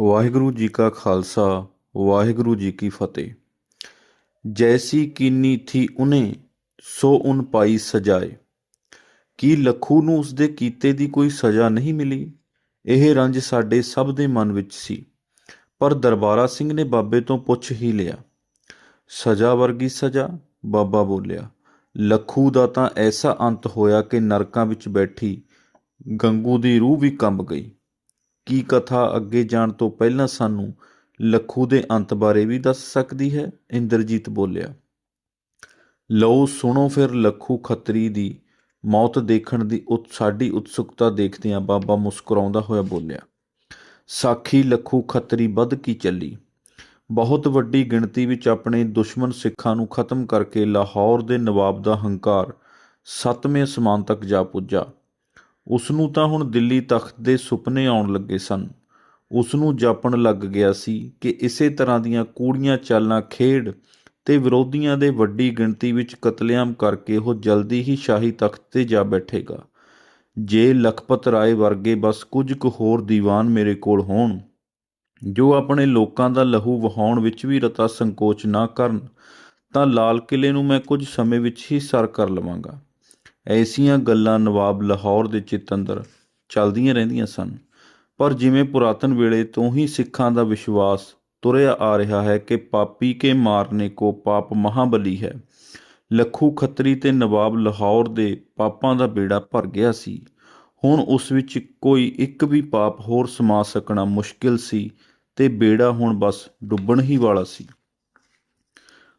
ਵਾਹਿਗੁਰੂ ਜੀ ਕਾ ਖਾਲਸਾ, ਵਾਹਿਗੁਰੂ ਜੀ ਕੀ ਫਤਿਹ। ਜੈਸੀ ਕੀਨੀ ਥੀ ਉਨੇ, ਸੋ ਉਨ ਪਾਈ ਸਜਾਏ। ਕੀ ਲੱਖੂ ਨੂੰ ਉਸਦੇ ਕੀਤੇ ਦੀ ਕੋਈ ਸਜ਼ਾ ਨਹੀਂ ਮਿਲੀ? ਇਹ ਰੰਜ ਸਾਡੇ ਸਭ ਦੇ ਮਨ ਵਿੱਚ ਸੀ, ਪਰ ਦਰਬਾਰਾ ਸਿੰਘ ਨੇ ਬਾਬੇ ਤੋਂ ਪੁੱਛ ਹੀ ਲਿਆ। ਸਜ਼ਾ ਵਰਗੀ ਸਜ਼ਾ, ਬਾਬਾ ਬੋਲਿਆ। ਲੱਖੂ ਦਾ ਤਾਂ ਐਸਾ ਅੰਤ ਹੋਇਆ ਕਿ ਨਰਕਾਂ ਵਿੱਚ ਬੈਠੀ ਗੰਗੂ ਦੀ ਰੂਹ ਵੀ ਕੰਬ ਗਈ। ਕੀ ਕਥਾ ਅੱਗੇ ਜਾਣ ਤੋਂ ਪਹਿਲਾਂ ਸਾਨੂੰ ਲੱਖੂ ਦੇ ਅੰਤ ਬਾਰੇ ਵੀ ਦੱਸ ਸਕਦੀ ਹੈ? ਇੰਦਰਜੀਤ ਬੋਲਿਆ, ਲਓ, ਸੁਣੋ ਫਿਰ ਲੱਖੂ ਖੱਤਰੀ ਦੀ ਮੌਤ ਦੇਖਣ ਦੀ ਉਤ, ਸਾਡੀ ਉਤਸੁਕਤਾ ਦੇਖਦਿਆਂ ਬਾਬਾ ਮੁਸਕਰਾਉਂਦਾ ਹੋਇਆ ਬੋਲਿਆ, ਸਾਖੀ ਲੱਖੂ ਖੱਤਰੀ ਵੱਧ ਕੀ ਚੱਲੀ? ਬਹੁਤ ਵੱਡੀ ਗਿਣਤੀ ਵਿੱਚ ਆਪਣੇ ਦੁਸ਼ਮਣ ਸਿੱਖਾਂ ਨੂੰ ਖਤਮ ਕਰਕੇ ਲਾਹੌਰ ਦੇ ਨਵਾਬ ਦਾ ਹੰਕਾਰ ਸੱਤਵੇਂ ਸਮਾਨ ਤੱਕ ਜਾ ਪੁੱਜਾ। ਉਸ ਨੂੰ ਤਾਂ ਹੁਣ ਦਿੱਲੀ ਤਖਤ ਦੇ ਸੁਪਨੇ ਆਉਣ ਲੱਗੇ ਸਨ। ਉਸ ਨੂੰ ਜਾਪਣ ਲੱਗ ਗਿਆ ਸੀ ਕਿ ਇਸੇ ਤਰ੍ਹਾਂ ਦੀਆਂ ਕੂੜੀਆਂ ਚਾਲਾਂ ਖੇਡ ਤੇ ਵਿਰੋਧੀਆਂ ਦੇ ਵੱਡੀ ਗਿਣਤੀ ਵਿੱਚ ਕਤਲੇਆਮ ਕਰਕੇ ਉਹ ਜਲਦੀ ਹੀ ਸ਼ਾਹੀ ਤਖਤ ਤੇ ਜਾ ਬੈਠੇਗਾ। ਜੇ ਲਖਪਤ ਰਾਏ ਵਰਗੇ ਬਸ ਕੁਝ ਕੁ ਹੋਰ ਦੀਵਾਨ ਮੇਰੇ ਕੋਲ ਹੋਣ, ਜੋ ਆਪਣੇ ਲੋਕਾਂ ਦਾ ਲਹੂ ਵਹਾਉਣ ਵਿੱਚ ਵੀ ਰਤਾ ਸੰਕੋਚ ਨਾ ਕਰਨ, ਤਾਂ ਲਾਲ ਕਿਲੇ ਨੂੰ ਮੈਂ ਕੁਝ ਸਮੇਂ ਵਿੱਚ ਹੀ ਸਰ ਕਰ ਲਵਾਂਗਾ। ਐਸੀਆਂ ਗੱਲਾਂ ਨਵਾਬ ਲਾਹੌਰ ਦੇ ਚਿੱਤ ਅੰਦਰ ਚੱਲਦੀਆਂ ਰਹਿੰਦੀਆਂ ਸਨ। ਪਰ ਜਿਵੇਂ ਪੁਰਾਤਨ ਵੇਲੇ ਤੋਂ ਹੀ ਸਿੱਖਾਂ ਦਾ ਵਿਸ਼ਵਾਸ ਤੁਰਿਆ ਆ ਰਿਹਾ ਹੈ ਕਿ ਪਾਪੀ ਕੇ ਮਾਰਨੇ ਕੋ ਪਾਪ ਮਹਾਬਲੀ ਹੈ, ਲੱਖੂ ਖੱਤਰੀ ਤੇ ਨਵਾਬ ਲਾਹੌਰ ਦੇ ਪਾਪਾਂ ਦਾ ਬੇੜਾ ਭਰ ਗਿਆ ਸੀ। ਹੁਣ ਉਸ ਵਿੱਚ ਕੋਈ ਇੱਕ ਵੀ ਪਾਪ ਹੋਰ ਸਮਾ ਸਕਣਾ ਮੁਸ਼ਕਿਲ ਸੀ ਤੇ ਬੇੜਾ ਹੁਣ ਬਸ ਡੁੱਬਣ ਹੀ ਵਾਲਾ ਸੀ।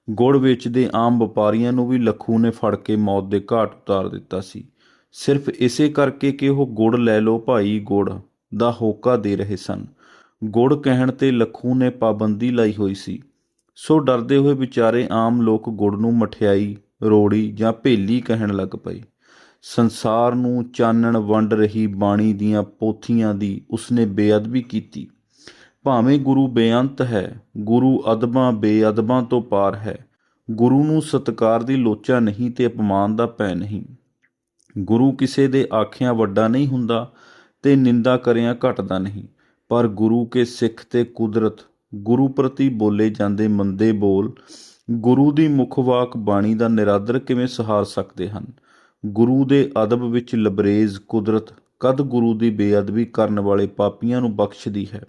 ਗੁੜ ਵੇਚਦੇ ਆਮ ਵਪਾਰੀਆਂ ਨੂੰ ਵੀ ਲੱਖੂ ਨੇ ਫੜ ਕੇ ਮੌਤ ਦੇ ਘਾਟ ਉਤਾਰ ਦਿੱਤਾ ਸੀ। ਸਿਰਫ ਇਸੇ ਕਰਕੇ ਕਿ ਉਹ ਗੁੜ ਲੈ ਲਓ ਭਾਈ, ਗੁੜ ਦਾ ਹੋਕਾ ਦੇ ਰਹੇ ਸਨ। ਗੁੜ ਕਹਿਣ ਤੇ ਲੱਖੂ ਨੇ ਪਾਬੰਦੀ ਲਾਈ ਹੋਈ ਸੀ। ਸੋ ਡਰਦੇ ਹੋਏ ਵਿਚਾਰੇ ਆਮ ਲੋਕ ਗੁੜ ਨੂੰ ਮਠਿਆਈ, ਰੋੜੀ ਜਾਂ ਭੇਲੀ ਕਹਿਣ ਲੱਗ ਪਏ। ਸੰਸਾਰ ਨੂੰ ਚਾਨਣ ਵੰਡ ਰਹੀ ਬਾਣੀ ਦੀਆਂ ਪੋਥੀਆਂ ਦੀ ਉਸਨੇ ਬੇਅਦਬੀ ਕੀਤੀ। ਭਾਵੇਂ ਗੁਰੂ ਬੇਅੰਤ ਹੈ, ਗੁਰੂ ਅਦਬਾਂ ਬੇਅਦਬਾਂ ਤੋਂ ਪਾਰ ਹੈ। ਗੁਰੂ ਨੂੰ ਸਤਕਾਰ ਦੀ ਲੋਚਾ ਨਹੀਂ ਤੇ ਅਪਮਾਨ ਦਾ ਭੈ ਨਹੀਂ। ਗੁਰੂ ਕਿਸੇ ਦੇ ਆਖਿਆਂ ਵੱਡਾ ਨਹੀਂ ਹੁੰਦਾ ਤੇ ਨਿੰਦਾ ਕਰਿਆਂ ਘਟਦਾ ਨਹੀਂ। ਪਰ ਗੁਰੂ ਕੇ ਸਿੱਖ ਤੇ ਕੁਦਰਤ, ਗੁਰੂ ਪ੍ਰਤੀ ਬੋਲੇ ਜਾਂਦੇ ਮੰਦੇ ਬੋਲ, ਗੁਰੂ ਦੀ ਮੁਖ ਵਾਕ ਬਾਣੀ ਦਾ ਨਿਰਾਦਰ ਕਿਵੇਂ ਸਹਾਰ ਸਕਦੇ ਹਨ? ਗੁਰੂ ਦੇ ਅਦਬ ਵਿੱਚ ਲਬਰੇਜ਼ ਕੁਦਰਤ, ਕਦ ਗੁਰੂ ਦੀ ਬੇਅਦਬੀ ਕਰਨ ਵਾਲੇ ਪਾਪੀਆਂ ਨੂੰ ਬਖਸ਼ਦੀ ਹੈ?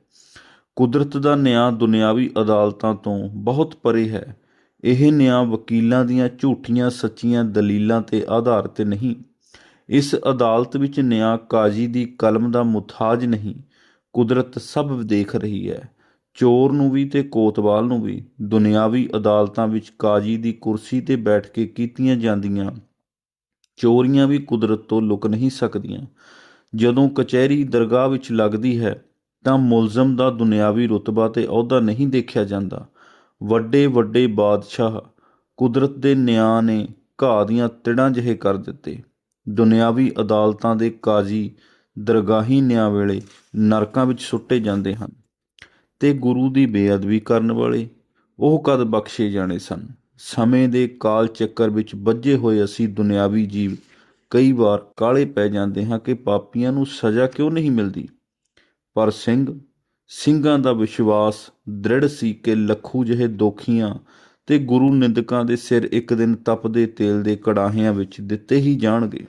ਕੁਦਰਤ ਦਾ ਨਿਆਂ ਦੁਨਿਆਵੀ ਅਦਾਲਤਾਂ ਤੋਂ ਬਹੁਤ ਪਰੇ ਹੈ। ਇਹ ਨਿਆਂ ਵਕੀਲਾਂ ਦੀਆਂ ਝੂਠੀਆਂ ਸੱਚੀਆਂ ਦਲੀਲਾਂ ਤੇ ਆਧਾਰਿਤ ਨਹੀਂ। ਇਸ ਅਦਾਲਤ ਵਿੱਚ ਨਿਆਂ ਕਾਜ਼ੀ ਦੀ ਕਲਮ ਦਾ ਮੁਤਾਜ ਨਹੀਂ। ਕੁਦਰਤ ਸਭ ਦੇਖ ਰਹੀ ਹੈ। ਚੋਰ ਨੂੰ ਵੀ ਤੇ ਕੋਤਵਾਲ ਨੂੰ ਵੀ ਦੁਨਿਆਵੀ ਅਦਾਲਤਾਂ ਵਿੱਚ ਕਾਜ਼ੀ ਦੀ ਕੁਰਸੀ ਤੇ ਬੈਠ ਕੇ ਕੀਤੀਆਂ ਜਾਂਦੀਆਂ। ਚੋਰੀਆਂ ਵੀ ਕੁਦਰਤ ਤੋਂ ਲੁਕ ਨਹੀਂ ਸਕਦੀਆਂ। ਜਦੋਂ ਕਚਹਿਰੀ ਦਰਗਾਹ ਵਿੱਚ ਲੱਗਦੀ ਹੈ ਤਾਂ ਮੁਲਜ਼ਮ ਦਾ ਦੁਨਿਆਵੀ ਰੁਤਬਾ ਤੇ ਅਹੁਦਾ ਨਹੀਂ ਦੇਖਿਆ ਜਾਂਦਾ। ਵੱਡੇ ਵੱਡੇ ਬਾਦਸ਼ਾਹ ਕੁਦਰਤ ਦੇ ਨਿਆਂ ਨੇ ਘਾਹ ਦੀਆਂ ਤਿੜਾਂ ਜਿਹੇ ਕਰ ਦਿੱਤੇ। ਦੁਨਿਆਵੀ ਅਦਾਲਤਾਂ ਦੇ ਕਾਜ਼ੀ ਦਰਗਾਹੀ ਨਿਆਂ ਵੇਲੇ ਨਰਕਾਂ ਵਿੱਚ ਸੁੱਟੇ ਜਾਂਦੇ ਹਨ ਤੇ ਗੁਰੂ ਦੀ ਬੇਅਦਬੀ ਕਰਨ ਵਾਲੇ ਉਹ ਕਦ ਬਖਸ਼ੇ ਜਾਣੇ ਸਨ? ਸਮੇਂ ਦੇ ਕਾਲ ਚੱਕਰ ਵਿੱਚ ਵੱਜੇ ਹੋਏ ਅਸੀਂ ਦੁਨਿਆਵੀ ਜੀਵ ਕਈ ਵਾਰ ਕਾਲੇ ਪੈ ਜਾਂਦੇ ਹਾਂ ਕਿ ਪਾਪੀਆਂ ਨੂੰ ਸਜ਼ਾ ਕਿਉਂ ਨਹੀਂ ਮਿਲਦੀ? ਪਰ ਸਿੰਘ, ਸਿੰਘਾਂ ਦਾ ਵਿਸ਼ਵਾਸ ਦ੍ਰਿੜ ਸੀ ਕਿ ਲੱਖੂ ਜਿਹੇ ਦੋਖੀਆਂ ਤੇ ਗੁਰੂ ਨਿੰਦਕਾਂ ਦੇ ਸਿਰ ਇੱਕ ਦਿਨ ਤਪਦੇ ਤੇਲ ਦੇ ਕੜਾਹਿਆਂ ਵਿੱਚ ਦਿੱਤੇ ਹੀ ਜਾਣਗੇ।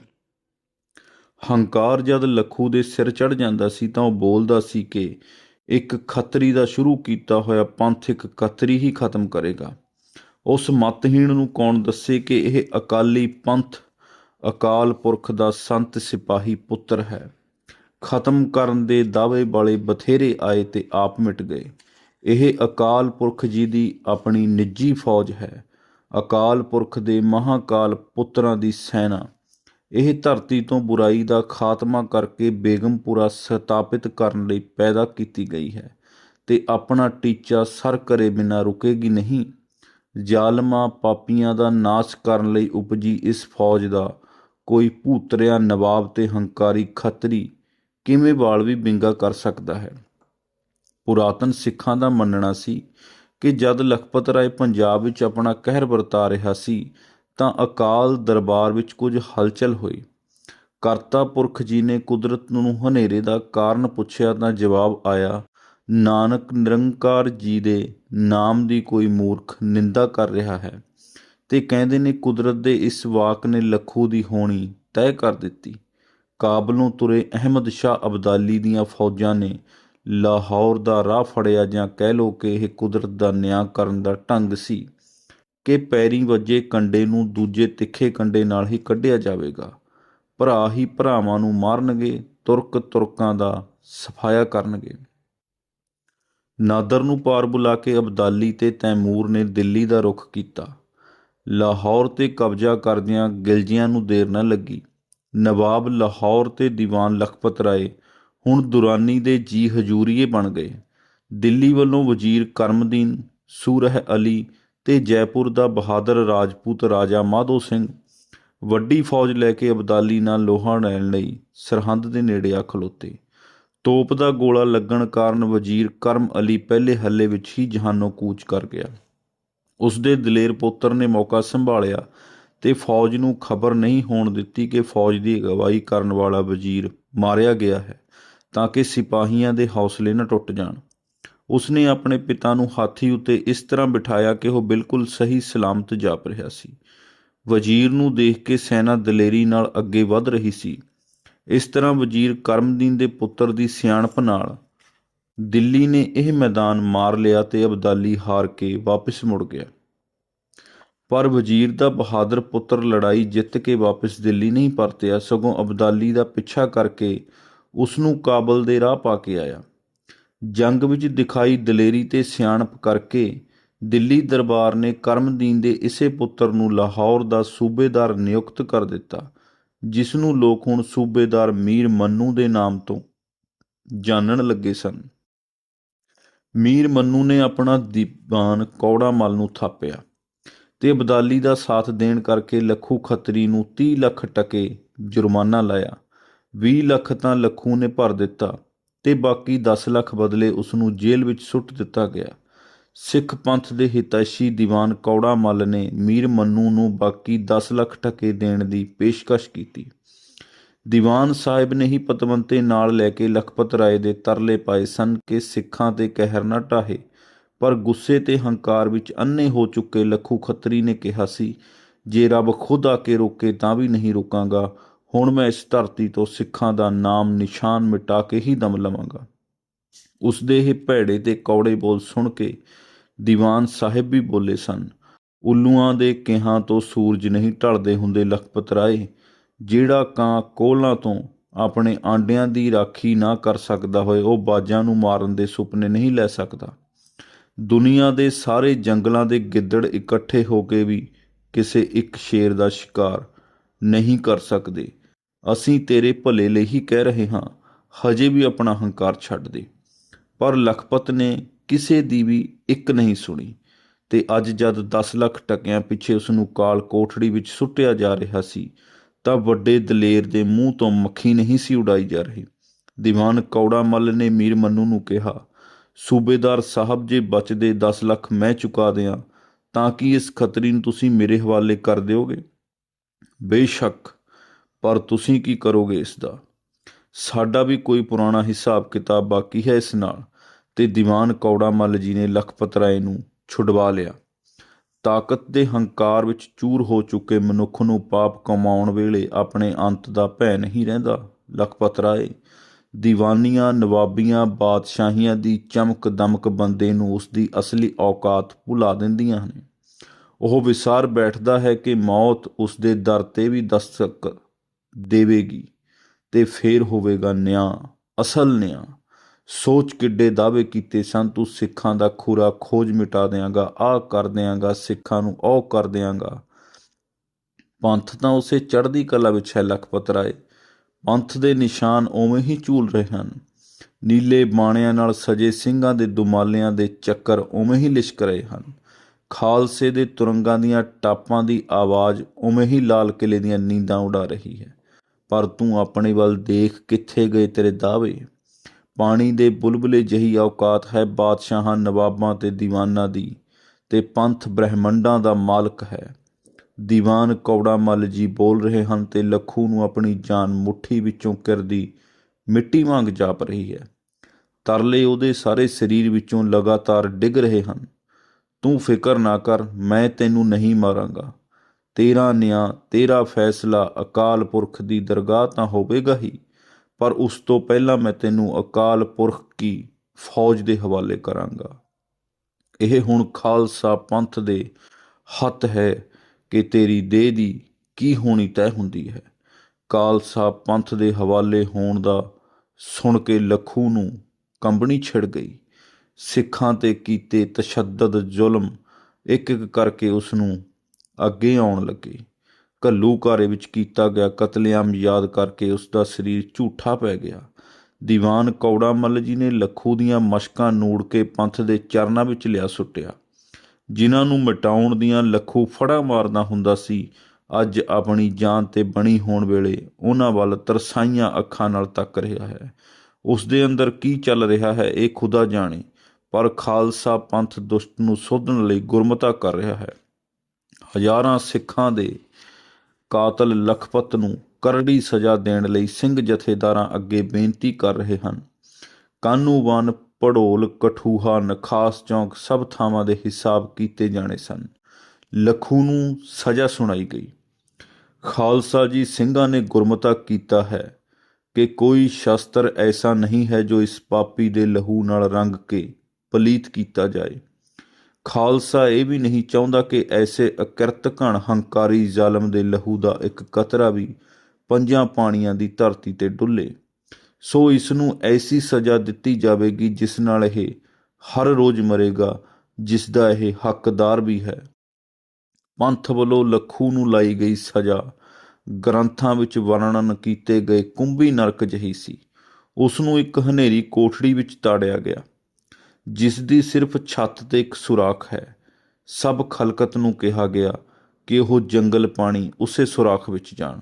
ਹੰਕਾਰ ਜਦ ਲੱਖੂ ਦੇ ਸਿਰ ਚੜ ਜਾਂਦਾ ਸੀ ਤਾਂ ਉਹ ਬੋਲਦਾ ਸੀ ਕਿ ਇੱਕ ਖੱਤਰੀ ਦਾ ਸ਼ੁਰੂ ਕੀਤਾ ਹੋਇਆ ਪੰਥ ਇੱਕ ਖੱਤਰੀ ਹੀ ਖਤਮ ਕਰੇਗਾ। ਉਸ ਮਤਹੀਣ ਨੂੰ ਕੌਣ ਦੱਸੇ ਕਿ ਇਹ ਅਕਾਲੀ ਪੰਥ, ਅਕਾਲ ਪੁਰਖ ਦਾ ਸੰਤ ਸਿਪਾਹੀ ਪੁੱਤਰ ਹੈ। ਖਤਮ ਕਰਨ ਦੇ ਦਾਅਵੇ ਵਾਲੇ ਬਥੇਰੇ ਆਏ ਤੇ ਆਪ ਮਿਟ ਗਏ। ਇਹ ਅਕਾਲ ਪੁਰਖ ਜੀ ਦੀ ਆਪਣੀ ਨਿੱਜੀ ਫੌਜ ਹੈ। ਅਕਾਲ ਪੁਰਖ ਦੇ ਮਹਾਕਾਲ ਪੁੱਤਰਾਂ ਦੀ ਸੈਨਾ। ਇਹ ਧਰਤੀ ਤੋਂ ਬੁਰਾਈ ਦਾ ਖਾਤਮਾ ਕਰਕੇ ਬੇਗਮਪੁਰਾ ਸਥਾਪਿਤ ਕਰਨ ਲਈ ਪੈਦਾ ਕੀਤੀ ਗਈ ਹੈ ਤੇ ਆਪਣਾ ਟੀਚਾ ਸਰ ਕਰੇ ਬਿਨਾ ਰੁਕੇਗੀ ਨਹੀਂ। ਜ਼ਾਲਮਾਂ ਪਾਪੀਆਂ ਦਾ ਨਾਸ਼ ਕਰਨ ਲਈ ਉਪਜੀ ਇਸ ਫੌਜ ਦਾ ਕੋਈ ਭੂਤਰਿਆ ਨਵਾਬ ਤੇ ਹੰਕਾਰੀ ਖੱਤਰੀ ਕਿਵੇਂ ਵਾਲ ਵੀ ਬਿੰਗਾ ਕਰ ਸਕਦਾ ਹੈ? ਪੁਰਾਤਨ ਸਿੱਖਾਂ ਦਾ ਮੰਨਣਾ ਸੀ ਕਿ ਜਦ ਲਖਪਤ ਰਾਏ ਪੰਜਾਬ ਵਿੱਚ ਆਪਣਾ ਕਹਿਰ ਵਰਤਾ ਰਿਹਾ ਸੀ, ਤਾਂ ਅਕਾਲ ਦਰਬਾਰ ਵਿੱਚ ਕੁਝ ਹਲਚਲ ਹੋਈ। ਕਰਤਾ ਪੁਰਖ ਜੀ ਨੇ ਕੁਦਰਤ ਨੂੰ ਹਨੇਰੇ ਦਾ ਕਾਰਨ ਪੁੱਛਿਆ ਤਾਂ ਜਵਾਬ ਆਇਆ, ਨਾਨਕ ਨਿਰੰਕਾਰ ਜੀ ਦੇ ਨਾਮ ਦੀ ਕੋਈ ਮੂਰਖ ਨਿੰਦਾ ਕਰ ਰਿਹਾ ਹੈ ਤੇ ਕਹਿੰਦੇ ਨੇ ਕੁਦਰਤ ਦੇ ਇਸ ਵਾਕ ਨੇ ਲੱਖੂ ਦੀ ਹੋਣੀ ਤੈਅ ਕਰ ਦਿੱਤੀ। ਕਾਬਲੋਂ ਤੁਰੇ ਅਹਿਮਦ ਸ਼ਾਹ ਅਬਦਾਲੀ ਦੀਆਂ ਫੌਜਾਂ ਨੇ ਲਾਹੌਰ ਦਾ ਰਾਹ ਫੜਿਆ ਜਾਂ ਕਹਿ ਲੋ ਕਿ ਇਹ ਕੁਦਰਤ ਦਾ ਨਿਆਂ ਕਰਨ ਦਾ ਢੰਗ ਸੀ ਕਿ ਪੈਰੀ ਵੱਜੇ ਕੰਡੇ ਨੂੰ ਦੂਜੇ ਤਿੱਖੇ ਕੰਡੇ ਨਾਲ ਹੀ ਕੱਢਿਆ ਜਾਵੇਗਾ। ਭਰਾ ਹੀ ਭਰਾਵਾਂ ਨੂੰ ਮਾਰਨਗੇ, ਤੁਰਕ ਤੁਰਕਾਂ ਦਾ ਸਫਾਇਆ ਕਰਨਗੇ। ਨਾਦਰ ਨੂੰ ਪਾਰ ਬੁਲਾ ਕੇ ਅਬਦਾਲੀ ਤੇ ਤੈਮੂਰ ਨੇ ਦਿੱਲੀ ਦਾ ਰੁਖ ਕੀਤਾ। ਲਾਹੌਰ ਤੇ ਕਬਜ਼ਾ ਕਰਦਿਆਂ ਗਿਲਜੀਆਂ ਨੂੰ ਦੇਰ ਨਾ ਲੱਗੀ। ਨਵਾਬ ਲਾਹੌਰ ਤੇ ਦੀਵਾਨ ਲਖਪਤ ਰਾਏ ਹੁਣ ਦੁਰਾਨੀ ਦੇ ਜੀ ਹਜੂਰੀਏ ਬਣ ਗਏ। ਦਿੱਲੀ ਵੱਲੋਂ ਵਜ਼ੀਰ ਕਰਮਦੀਨ, ਸੂਰਹ ਅਲੀ ਤੇ ਜੈਪੁਰ ਦਾ ਬਹਾਦਰ ਰਾਜਪੂਤ ਰਾਜਾ ਮਾਧੋ ਸਿੰਘ ਵੱਡੀ ਫੌਜ ਲੈ ਕੇ ਅਬਦਾਲੀ ਨਾਲ ਲੋਹਾ ਲੈਣ ਲਈ ਸਰਹੰਦ ਦੇ ਨੇੜੇ ਆ ਖਲੋਤੇ ਤੋਪ ਦਾ ਗੋਲਾ ਲੱਗਣ ਕਾਰਨ ਵਜ਼ੀਰ ਕਰਮ ਅਲੀ ਪਹਿਲੇ ਹੱਲੇ ਵਿੱਚ ਹੀ ਜਹਾਨੋਂ ਕੂਚ ਕਰ ਗਿਆ। ਉਸ ਦੇ ਦਲੇਰ ਪੁੱਤਰ ਨੇ ਮੌਕਾ ਸੰਭਾਲਿਆ ਤੇ ਫੌਜ ਨੂੰ ਖਬਰ ਨਹੀਂ ਹੋਣ ਦਿੱਤੀ ਕਿ ਫੌਜ ਦੀ ਅਗਵਾਈ ਕਰਨ ਵਾਲਾ ਵਜ਼ੀਰ ਮਾਰਿਆ ਗਿਆ ਹੈ ਤਾਂ ਕਿ ਸਿਪਾਹੀਆਂ ਦੇ ਹੌਸਲੇ ਨਾ ਟੁੱਟ ਜਾਣ। ਉਸਨੇ ਆਪਣੇ ਪਿਤਾ ਨੂੰ ਹਾਥੀ ਉੱਤੇ ਇਸ ਤਰ੍ਹਾਂ ਬਿਠਾਇਆ ਕਿ ਉਹ ਬਿਲਕੁਲ ਸਹੀ ਸਲਾਮਤ ਜਾਪ ਰਿਹਾ ਸੀ। ਵਜ਼ੀਰ ਨੂੰ ਦੇਖ ਕੇ ਸੈਨਾ ਦਲੇਰੀ ਨਾਲ ਅੱਗੇ ਵਧ ਰਹੀ ਸੀ। ਇਸ ਤਰ੍ਹਾਂ ਵਜ਼ੀਰ ਕਰਮਦੀਨ ਦੇ ਪੁੱਤਰ ਦੀ ਸਿਆਣਪ ਨਾਲ ਦਿੱਲੀ ਨੇ ਇਹ ਮੈਦਾਨ ਮਾਰ ਲਿਆ ਤੇ ਅਬਦਾਲੀ ਹਾਰ ਕੇ ਵਾਪਸ ਮੁੜ ਗਿਆ। ਪਰ ਵਜ਼ੀਰ ਦਾ ਬਹਾਦਰ ਪੁੱਤਰ ਲੜਾਈ ਜਿੱਤ ਕੇ ਵਾਪਸ ਦਿੱਲੀ ਨਹੀਂ ਪਰਤਿਆ, ਸਗੋਂ ਅਬਦਾਲੀ ਦਾ ਪਿੱਛਾ ਕਰਕੇ ਉਸ ਨੂੰ ਕਾਬਲ ਦੇ ਰਾਹ ਪਾ ਕੇ ਆਇਆ। ਜੰਗ ਵਿੱਚ ਦਿਖਾਈ ਦਲੇਰੀ ਤੇ ਸਿਆਣਪ ਕਰਕੇ ਦਿੱਲੀ ਦਰਬਾਰ ਨੇ ਕਰਮਦੀਨ ਦੇ ਇਸੇ ਪੁੱਤਰ ਨੂੰ ਲਾਹੌਰ ਦਾ ਸੂਬੇਦਾਰ ਨਿਯੁਕਤ ਕਰ ਦਿੱਤਾ ਜਿਸ ਨੂੰ ਲੋਕ ਹੁਣ ਸੂਬੇਦਾਰ ਮੀਰ ਮੰਨੂ ਦੇ ਨਾਮ ਤੋਂ ਜਾਣਨ ਲੱਗੇ ਸਨ। ਮੀਰ ਮੰਨੂ ਨੇ ਆਪਣਾ ਦੀਵਾਨ ਕੌੜਾ ਮਲ ਨੂੰ ਥਾਪਿਆ। ਤੇ ਅਬਦਾਲੀ ਦਾ ਸਾਥ ਦੇਣ ਕਰਕੇ ਲੱਖੂ ਖੱਤਰੀ ਨੂੰ 30 ਲੱਖ ਟਕੇ ਜੁਰਮਾਨਾ ਲਾਇਆ। 20 ਲੱਖ ਤਾਂ ਲੱਖੂ ਨੇ ਭਰ ਦਿੱਤਾ ਤੇ ਬਾਕੀ 10 ਲੱਖ ਬਦਲੇ ਉਸ ਨੂੰ ਜੇਲ੍ਹ ਵਿੱਚ ਸੁੱਟ ਦਿੱਤਾ ਗਿਆ। ਸਿੱਖ ਪੰਥ ਦੇ ਹਿਤੈਸ਼ੀ ਦੀਵਾਨ ਕੌੜਾ ਮੱਲ ਨੇ ਮੀਰ ਮੰਨੂ ਨੂੰ ਬਾਕੀ 10 ਲੱਖ ਟਕੇ ਦੇਣ ਦੀ ਪੇਸ਼ਕਸ਼ ਕੀਤੀ। ਦੀਵਾਨ ਸਾਹਿਬ ਨੇ ਹੀ ਪਤਵੰਤੇ ਨਾਲ ਲੈ ਕੇ ਲਖਪਤ ਰਾਏ ਦੇ ਤਰਲੇ ਪਾਏ ਸਨ ਕਿ ਸਿੱਖਾਂ ਤੇ ਕਹਿਰ ਨਾ ਢਾਹੇ ਪਰ ਗੁੱਸੇ ਤੇ ਹੰਕਾਰ ਵਿੱਚ ਅੰਨੇ ਹੋ ਚੁੱਕੇ ਲੱਖੂ ਖੱਤਰੀ ਨੇ ਕਿਹਾ ਸੀ, ਜੇ ਰੱਬ ਖੁਦ ਆ ਕੇ ਰੋਕੇ ਤਾਂ ਵੀ ਨਹੀਂ ਰੋਕਾਂਗਾ, ਹੁਣ ਮੈਂ ਇਸ ਧਰਤੀ ਤੋਂ ਸਿੱਖਾਂ ਦਾ ਨਾਮ ਨਿਸ਼ਾਨ ਮਿਟਾ ਕੇ ਹੀ ਦਮ ਲਵਾਂਗਾ। ਉਸ ਦੇ ਇਹ ਭੈੜੇ ਤੇ ਕੌੜੇ ਬੋਲ ਸੁਣ ਕੇ ਦੀਵਾਨ ਸਾਹਿਬ ਵੀ ਬੋਲੇ ਸਨ, ਉੱਲੂਆਂ ਦੇ ਕਿਹਾਂ ਤੋਂ ਸੂਰਜ ਨਹੀਂ ਢਲਦੇ ਹੁੰਦੇ ਲਖਪਤ ਰਾਏ, ਜਿਹੜਾ ਕਾਂ ਕੋਲਾਂ ਤੋਂ ਆਪਣੇ ਆਂਡਿਆਂ ਦੀ ਰਾਖੀ ਨਾ ਕਰ ਸਕਦਾ ਹੋਏ, ਉਹ ਬਾਜਾਂ ਨੂੰ ਮਾਰਨ ਦੇ ਸੁਪਨੇ ਨਹੀਂ ਲੈ ਸਕਦਾ। ਦੁਨੀਆ ਦੇ ਸਾਰੇ ਜੰਗਲਾਂ ਦੇ ਗਿੱਦੜ ਇਕੱਠੇ ਹੋ ਕੇ ਵੀ ਕਿਸੇ ਇੱਕ ਸ਼ੇਰ ਦਾ ਸ਼ਿਕਾਰ ਨਹੀਂ ਕਰ ਸਕਦੇ। ਅਸੀਂ ਤੇਰੇ ਭਲੇ ਲਈ ਹੀ ਕਹਿ ਰਹੇ ਹਾਂ, ਹਜੇ ਵੀ ਆਪਣਾ ਹੰਕਾਰ ਛੱਡ ਦੇ। ਪਰ ਲਖਪਤ ਨੇ ਕਿਸੇ ਦੀ ਵੀ ਇੱਕ ਨਹੀਂ ਸੁਣੀ ਤੇ ਅੱਜ ਜਦ 10 ਲੱਖ ਟਕਿਆਂ ਪਿੱਛੇ ਉਸ ਨੂੰ ਕਾਲ ਕੋਠੜੀ ਵਿੱਚ ਸੁੱਟਿਆ ਜਾ ਰਿਹਾ ਸੀ, ਤਾਂ ਵੱਡੇ ਦਲੇਰ ਦੇ ਮੂੰਹ ਤੋਂ ਮੱਖੀ ਨਹੀਂ ਸੀ ਉਡਾਈ ਜਾ ਰਹੀ। ਦੀਵਾਨ ਕੌੜਾ ਮੱਲ ਨੇ ਮੀਰ ਮੰਨੂ ਨੂੰ ਕਿਹਾ ਸੂਬੇਦਾਰ ਸਾਹਿਬ ਜੇ ਬਚਦੇ 10 ਲੱਖ ਮੈਂ ਚੁਕਾ ਦਿਆਂ, ਤਾਂ ਕਿ ਇਸ ਖਤਰੀ ਨੂੰ ਤੁਸੀਂ ਮੇਰੇ ਹਵਾਲੇ ਕਰ ਦਿਓਗੇ? ਬੇਸ਼ੱਕ, ਪਰ ਤੁਸੀਂ ਕੀ ਕਰੋਗੇ ਇਸ ਦਾ ਸਾਡਾ ਵੀ ਕੋਈ ਪੁਰਾਣਾ ਹਿਸਾਬ ਕਿਤਾਬ ਬਾਕੀ ਹੈ ਇਸ ਨਾਲ, ਤੇ ਦੀਵਾਨ ਕੌੜਾ ਮੱਲ ਜੀ ਨੇ ਲਖਪਤ ਰਾਏ ਨੂੰ ਛੁਡਵਾ ਲਿਆ। ਤਾਕਤ ਦੇ ਹੰਕਾਰ ਵਿੱਚ ਚੂਰ ਹੋ ਚੁੱਕੇ ਮਨੁੱਖ ਨੂੰ ਪਾਪ ਕਮਾਉਣ ਵੇਲੇ ਆਪਣੇ ਅੰਤ ਦਾ ਭੈ ਨਹੀਂ ਰਹਿੰਦਾ, ਲਖਪਤ ਰਾਏ। ਦੀਵਾਨੀਆਂ, ਨਵਾਬੀਆਂ, ਬਾਦਸ਼ਾਹੀਆਂ ਦੀ ਚਮਕ ਦਮਕ ਬੰਦੇ ਨੂੰ ਉਸ ਦੀ ਅਸਲੀ ਔਕਾਤ ਭੁਲਾ ਦਿੰਦੀਆਂ ਹਨ। ਉਹ ਵਿਸਾਰ ਬੈਠਦਾ ਹੈ ਕਿ ਮੌਤ ਉਸ ਦੇ ਦਰ ਤੇ ਵੀ ਦਸਤਕ ਦੇਵੇਗੀ ਤੇ ਫੇਰ ਹੋਵੇਗਾ ਨਿਆਂ, ਅਸਲ ਨਿਆਂ। ਸੋਚ ਕਿੱਡੇ ਦਾਅਵੇ ਕੀਤੇ ਸਨ, ਤੂੰ ਸਿੱਖਾਂ ਦਾ ਖੂਰਾ ਖੋਜ ਮਿਟਾ ਦੇਵਾਂਗਾ ਆਹ ਕਰ ਦੇਵਾਂਗਾ ਸਿੱਖਾਂ ਨੂੰ ਉਹ ਕਰ ਦੇਵਾਂਗਾ ਪੰਥ ਤਾਂ ਉਸੇ ਚੜ੍ਹਦੀ ਕਲਾ ਵਿੱਚ ਹੈ, ਲਖਪਤ ਰਾਏ। ਪੰਥ ਦੇ ਨਿਸ਼ਾਨ ਉਵੇਂ ਹੀ ਝੂਲ ਰਹੇ ਹਨ। ਨੀਲੇ ਬਾਣਿਆਂ ਨਾਲ ਸਜੇ ਸਿੰਘਾਂ ਦੇ ਦੁਮਾਲਿਆਂ ਦੇ ਚੱਕਰ ਉਵੇਂ ਹੀ ਲਿਸ਼ਕ ਰਹੇ ਹਨ। ਖਾਲਸੇ ਦੇ ਤੁਰੰਗਾਂ ਦੀਆਂ ਟਾਪਾਂ ਦੀ ਆਵਾਜ਼ ਉਵੇਂ ਹੀ ਲਾਲ ਕਿਲੇ ਦੀਆਂ ਨੀਂਦਾਂ ਉਡਾ ਰਹੀ ਹੈ। ਪਰ ਤੂੰ ਆਪਣੇ ਵੱਲ ਦੇਖ ਕਿੱਥੇ ਗਏ ਤੇਰੇ ਦਾਅਵੇ? ਪਾਣੀ ਦੇ ਬੁਲਬੁਲੇ ਜਹੀ ਔਕਾਤ ਹੈ ਬਾਦਸ਼ਾਹਾਂ ਨਵਾਬਾਂ ਤੇ ਦੀਵਾਨਾਂ ਦੀ, ਤੇ ਪੰਥ ਬ੍ਰਹਿਮੰਡਾਂ ਦਾ ਮਾਲਕ ਹੈ। ਦੀਵਾਨ ਕੌੜਾ ਮੱਲ ਜੀ ਬੋਲ ਰਹੇ ਹਨ ਤੇ ਲੱਖੂ ਨੂੰ ਆਪਣੀ ਜਾਨ ਮੁੱਠੀ ਵਿੱਚੋਂ ਕਿਰਦੀ ਮਿੱਟੀ ਵਾਂਗ ਜਾਪ ਰਹੀ ਹੈ। ਤਰਲੇ ਉਹਦੇ ਸਾਰੇ ਸਰੀਰ ਵਿੱਚੋਂ ਲਗਾਤਾਰ ਡਿੱਗ ਰਹੇ ਹਨ। ਤੂੰ ਫਿਕਰ ਨਾ ਕਰ, ਮੈਂ ਤੈਨੂੰ ਨਹੀਂ ਮਾਰਾਂਗਾ। ਤੇਰਾ ਨਿਆਂ, ਤੇਰਾ ਫੈਸਲਾ ਅਕਾਲ ਪੁਰਖ ਦੀ ਦਰਗਾਹ ਤਾਂ ਹੋਵੇਗਾ ਹੀ, ਪਰ ਉਸ ਤੋਂ ਪਹਿਲਾਂ ਮੈਂ ਤੈਨੂੰ ਅਕਾਲ ਪੁਰਖ ਕੀ ਫੌਜ ਦੇ ਹਵਾਲੇ ਕਰਾਂਗਾ। ਇਹ ਹੁਣ ਖਾਲਸਾ ਪੰਥ ਦੇ ਹੱਥ ਹੈ। ਕਿ ਤੇਰੀ ਦੇਹ ਦੀ ਕੀ ਹੋਣੀ ਤੈਅ ਹੁੰਦੀ ਹੈ? ਕਾਲਸਾ ਪੰਥ ਦੇ ਹਵਾਲੇ ਹੋਣ ਦਾ ਸੁਣ ਕੇ ਲੱਖੂ ਨੂੰ ਕੰਬਣੀ ਛਿੜ ਗਈ। ਸਿੱਖਾਂ ਤੇ ਕੀਤੇ ਤਸ਼ੱਦਦ ਜ਼ੁਲਮ ਇੱਕ ਇੱਕ ਕਰਕੇ ਉਸ ਨੂੰ ਅੱਗੇ ਆਉਣ ਲੱਗੇ। ਘੱਲੂ ਘਾਰੇ ਵਿੱਚ ਕੀਤਾ ਗਿਆ ਕਤਲੇਆਮ ਯਾਦ ਕਰਕੇ ਉਸ ਦਾ ਸਰੀਰ ਝੂਠਾ ਪੈ ਗਿਆ। ਦੀਵਾਨ ਕੌੜਾ ਮੱਲ ਜੀ ਨੇ ਲੱਖੂ ਦੀਆਂ ਮਸ਼ਕਾਂ ਨੂੜ ਕੇ ਪੰਥ ਦੇ ਚਰਨਾਂ ਵਿੱਚ ਲਿਆ ਸੁੱਟਿਆ। ਜਿਨ੍ਹਾਂ ਨੂੰ ਮਿਟਾਉਣ ਦੀਆਂ ਲੱਖੋਂ ਫੜਾ ਮਾਰਦਾ ਹੁੰਦਾ ਸੀ, ਅੱਜ ਆਪਣੀ ਜਾਨ ਤੇ ਬਣੀ ਹੋਣ ਵੇਲੇ ਉਹਨਾਂ ਵੱਲ ਤਰਸਾਈਆਂ ਅੱਖਾਂ ਨਾਲ ਤੱਕ ਰਿਹਾ ਹੈ। ਉਸ ਦੇ ਅੰਦਰ ਕੀ ਚੱਲ ਰਿਹਾ ਹੈ, ਇਹ ਖੁਦਾ ਜਾਣੇ, ਪਰ ਖਾਲਸਾ ਪੰਥ ਦੁਸ਼ਟ ਨੂੰ ਸੋਧਣ ਲਈ ਗੁਰਮਤਾ ਕਰ ਰਿਹਾ ਹੈ। ਹਜ਼ਾਰਾਂ ਸਿੱਖਾਂ ਦੇ ਕਾਤਲ ਲਖਪਤ ਨੂੰ ਕਰੜੀ ਸਜ਼ਾ ਦੇਣ ਲਈ ਸਿੰਘ ਜਥੇਦਾਰਾਂ ਅੱਗੇ ਬੇਨਤੀ ਕਰ ਰਹੇ ਹਨ। ਕਾਨੂੰਵਾਨ ਪੜੋਲ ਕਠੂਹਾ ਨਖਾਸ ਚੌਂਕ ਸਭ ਥਾਵਾਂ ਦੇ ਹਿਸਾਬ ਕੀਤੇ ਜਾਣੇ ਸਨ। ਲਖੂ ਨੂੰ ਸਜ਼ਾ ਸੁਣਾਈ ਗਈ। ਖਾਲਸਾ ਜੀ ਸਿੰਘਾਂ ਨੇ ਗੁਰਮਤਾ ਕੀਤਾ ਹੈ ਕਿ ਕੋਈ ਸ਼ਸਤਰ ਐਸਾ ਨਹੀਂ ਹੈ ਜੋ ਇਸ ਪਾਪੀ ਦੇ ਲਹੂ ਨਾਲ ਰੰਗ ਕੇ ਪਲੀਤ ਕੀਤਾ ਜਾਏ। ਖਾਲਸਾ ਇਹ ਵੀ ਨਹੀਂ ਚਾਹੁੰਦਾ ਕਿ ਐਸੇ ਅਕਿਰਤ ਘਣ ਹੰਕਾਰੀ ਜ਼ਾਲਮ ਦੇ ਲਹੂ ਦਾ ਇੱਕ ਕਤਰਾ ਵੀ ਪੰਜਾਂ ਪਾਣੀਆਂ ਦੀ ਧਰਤੀ ਤੇ ਡੁੱਲੇ। ਸੋ ਇਸ ਨੂੰ ਐਸੀ ਸਜ਼ਾ ਦਿੱਤੀ ਜਾਵੇਗੀ ਜਿਸ ਨਾਲ ਇਹ ਹਰ ਰੋਜ਼ ਮਰੇਗਾ, ਜਿਸ ਦਾ ਇਹ ਹੱਕਦਾਰ ਵੀ ਹੈ। ਪੰਥ ਵੱਲੋਂ ਲੱਖੂ ਨੂੰ ਲਾਈ ਗਈ ਸਜ਼ਾ। ਗ੍ਰੰਥਾਂ ਵਿੱਚ ਵਰਣਨ ਕੀਤੇ ਗਏ ਕੁੰਭੀ ਨਰਕ ਜਿਹੀ ਸੀ। ਉਸ ਨੂੰ ਇੱਕ ਹਨੇਰੀ ਕੋਠੜੀ ਵਿੱਚ ਤਾੜਿਆ ਗਿਆ, ਜਿਸ ਦੀ ਸਿਰਫ ਛੱਤ ਤੇ ਇੱਕ ਸੁਰਾਖ ਹੈ। ਸਭ ਖਲਕਤ ਨੂੰ ਕਿਹਾ ਗਿਆ ਕਿ ਉਹ ਜੰਗਲ ਪਾਣੀ ਉਸੇ ਸੁਰਾਖ ਵਿੱਚ ਜਾਣ।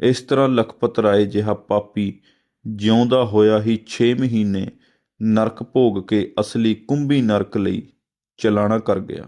ਇਸ ਤਰ੍ਹਾਂ ਲਖਪਤ ਰਾਏ ਜਿਹਾ ਪਾਪੀ ਜਿਉਂਦਾ ਹੋਇਆ ਹੀ 6 ਮਹੀਨੇ ਨਰਕ ਭੋਗ ਕੇ ਅਸਲੀ ਕੁੰਭੀ ਨਰਕ ਲਈ ਚਲਾਣਾ ਕਰ ਗਿਆ।